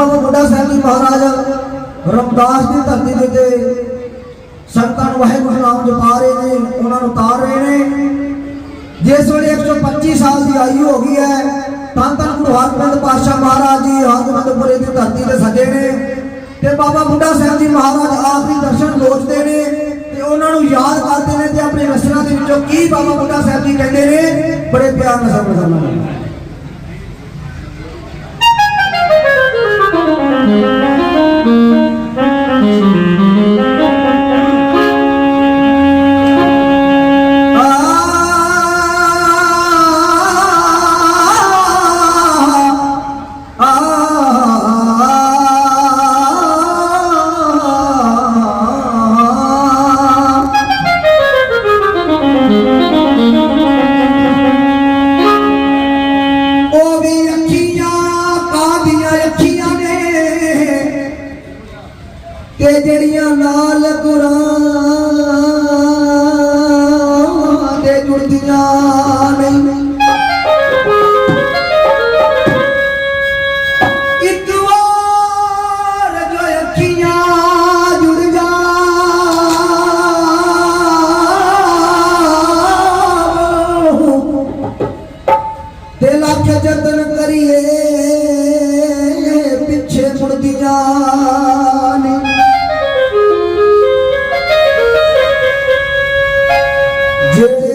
ਬਾਬਾ ਬੁੱਢਾ ਸਾਹਿਬ ਜੀ ਮਹਾਰਾਜ ਰਮਦਾਸ ਦੀ ਧਰਤੀ ਦੇ ਉੱਤੇ ਸੰਤਾਂ ਨੂੰ ਵਾਹਿਗੁਰੂ ਨਾਮ ਜਪਾ ਰਹੇ ਨੇ, ਉਹਨਾਂ ਨੂੰ ਤਾਰ ਰਹੇ ਨੇ। ਜਿਸ ਵੇਲੇ 125 ਸਾਲ ਦੀ ਆਯੂ ਹੋ ਗਈ ਹੈ, ਤਾਂ ਤਾਂ ਗੁਰੂ ਹਰਗੋਬਿੰਦ ਪਾਤਸ਼ਾਹ ਮਹਾਰਾਜ ਜੀ ਹਰਗੋਬਿੰਦਪੁਰੇ ਦੀ ਧਰਤੀ ਤੇ ਸੱਜੇ ਨੇ ਤੇ ਬਾਬਾ ਬੁੱਢਾ ਸਾਹਿਬ ਜੀ ਮਹਾਰਾਜ ਆਖਰੀ ਦਰਸ਼ਨ ਲੋਚਦੇ ਨੇ ਤੇ ਉਹਨਾਂ ਨੂੰ ਯਾਦ ਕਰਦੇ ਨੇ ਤੇ ਆਪਣੇ ਰਸਨਾ ਦੇ ਵਿੱਚੋਂ ਕੀ ਬਾਬਾ ਬੁੱਢਾ ਸਾਹਿਬ ਜੀ ਕਹਿੰਦੇ ਨੇ, ਬੜੇ ਪਿਆਰ ਨਾਲ ਸਮਝਣਾ ਉਹ ਦੇ ਜੁੜਦੀਆਂ ਨਹੀਂ ਇੱਕ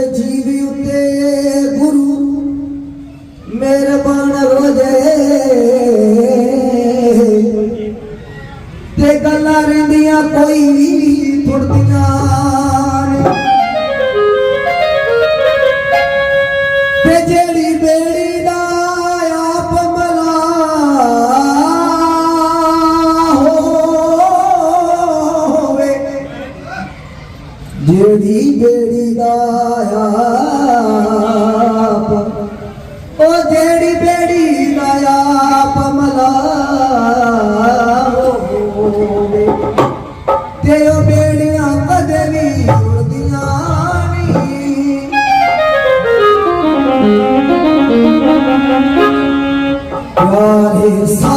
ਜਿਹੜੀ ਬੇੜੀ ਦਾ ਆਪ, ਉਹ ਜਿਹੜੀ ਬੇੜੀ ਦਾ ਆਪ ਮਲਾ ਹੋਵੇ। ਤੇ ਉਹ ਬੇੜੀਆਂ ਕਦੇ ਵੀ ਉੜਦੀਆਂ ਨਹੀਂ। ਪਿਆਰੇ ਸਤ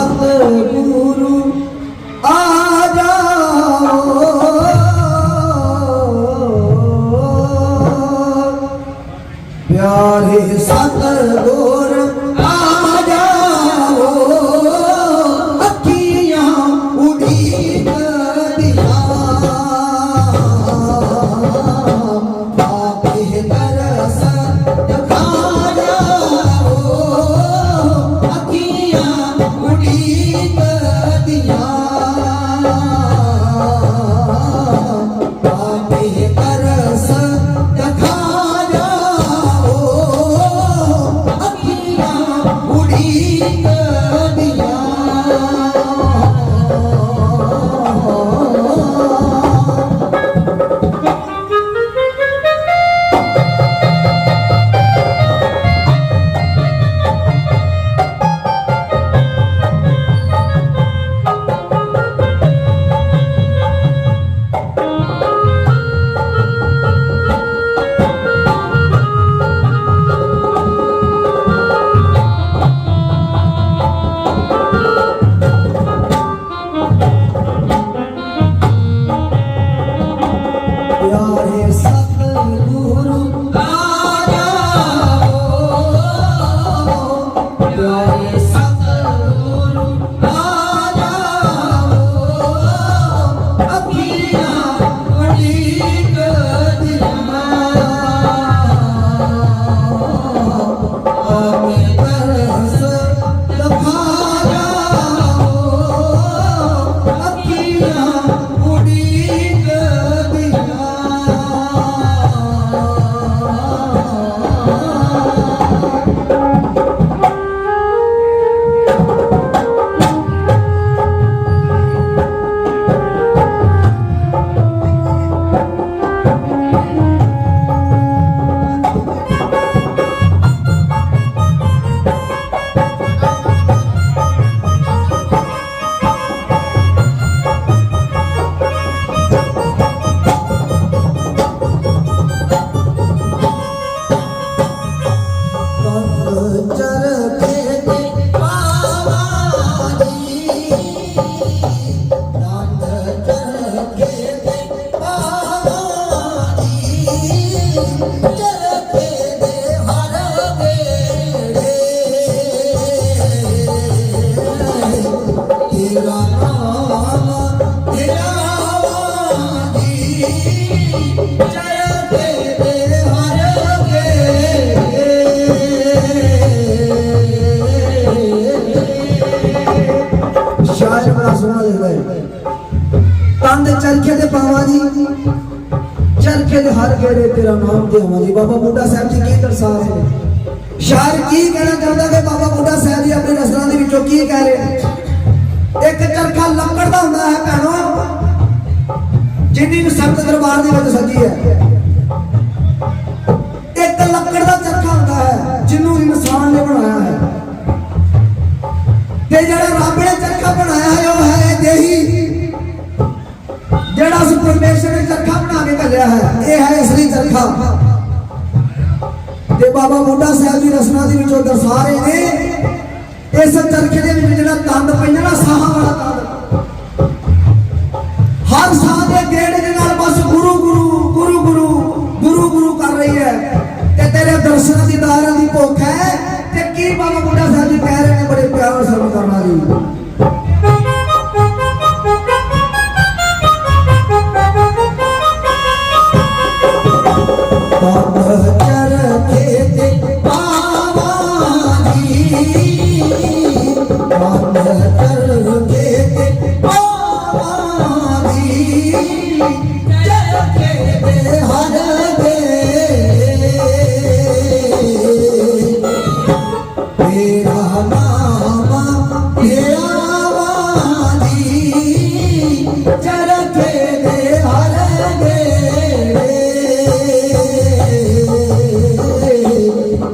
ਚਰਖੇ ਦੇ ਹਰ ਗੇੜੇ ਤੇਰਾ ਨਾਮ ਤੇ ਆਵਾਂ ਬਾਬਾ ਬੁੱਢਾ ਸਾਹਿਬ ਜੀ, ਕੀ ਦਰਸਾ ਨੇ? ਸ਼ਾਇਰ ਕੀ ਕਹਿਣਾ ਚਾਹੁੰਦਾ ਕਿ ਬਾਬਾ ਬੁੱਢਾ ਸਾਹਿਬ ਜੀ ਆਪਣੇ ਨਸਲਾਂ ਦੇ ਵਿੱਚੋਂ ਕੀ ਕਹਿ ਰਹੇ ਇੱਕ ਚਰਖਾ ਲੱਕੜ ਦਾ ਹੁੰਦਾ ਹੈ ਭੈਣੋ। ਜਿੰਨੀ ਨੂੰ ਸੰਤ ਦਰਬਾਰ ਦੇ ਵਿੱਚ ਸੱਜੀ ਹੈ। ਇੱਕ ਲੱਕੜ ਦਾ ਚਰਖਾ ਹੁੰਦਾ ਹੈ ਜਿਹਨੂੰ ਇਨਸਾਨ ਨੇ ਬਣਾਇਆ ਹੈ। ਤੇ ਜਿਹੜਾ ਰੱਬ ਨੇ ਚਰਖਾ ਬਣਾਇਆ ਹੈ, ਉਹ ਹੈ ਦੇਹੀ। ਜਿਹੜਾ ਉਸ ਪਰਮੇਸ਼ਰ ਨੇ ਚਰਖਾ ਬਣਾ ਕੇ ਘੱਲਿਆ ਹੈ, ਇਹ ਹੈ ਅਸਲੀ ਚਰਖਾ। ਤੇ ਬਾਬਾ ਬੁੱਢਾ ਸਾਹਿਬ ਜੀ ਰਸਨਾ ਦੇ ਵਿੱਚੋਂ ਦਰਸਾ ਰਹੇ ਨੇ। ਇਸ ਚਰਖੇ ਦੇ ਵਿੱਚ ਜਿਹੜਾ ਤੰਦ ਪੈਂਦਾ ਨਾ ਸਾਹਾਂ ਵਾਲਾ ਤੰਦ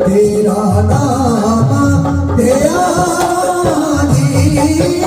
ਤੇਰਾ ਨਾਮ ਤੇਰਾ ਵਾਜੀ